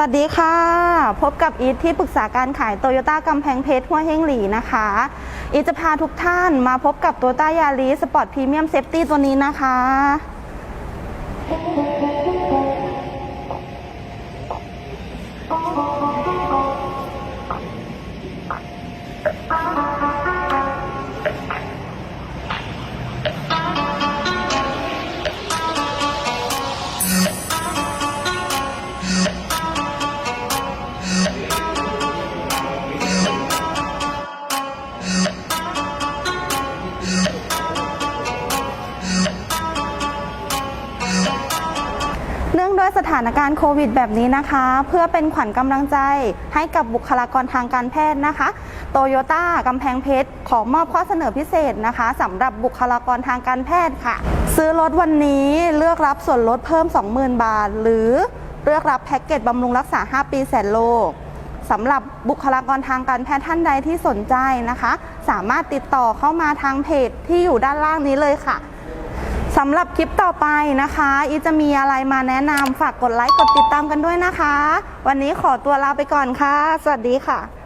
สวัสดีค่ะ พบกับอีทที่ปรึกษาการขายโตโยต้ากำแพงเพชรหัวเฮงหลีนะคะ อีทจะพาทุกท่านมาพบกับโตโยต้ายาริสปอร์ตพรีเมียมเซฟตี้ตัวนี้นะคะ เนื่องด้วยสถานการณ์โควิดแบบนี้นะคะ เพื่อเป็นขวัญกำลังใจให้กับบุคลากรทางการแพทย์นะคะโตโยต้ากำแพงเพชรขอมอบข้อเสนอพิเศษนะคะสำหรับบุคลากรทางการแพทย์ค่ะ ซื้อรถวันนี้เลือกรับส่วนลดเพิ่ม 20,000 บาท หรือเลือกรับแพ็กเกจบำรุงรักษา 5 ปีแสนโลสำหรับบุคลากรทางการแพทย์ท่านใดที่สนใจนะคะ สามารถติดต่อเข้ามาทางเพจที่อยู่ด้านล่างนี้เลยค่ะ สำหรับคลิปต่อไปนะคะ อีจะมีอะไรมาแนะนำฝากกดไลค์กดติดตามกันด้วยนะคะ วันนี้ขอตัวลาไปก่อนค่ะ สวัสดีค่ะ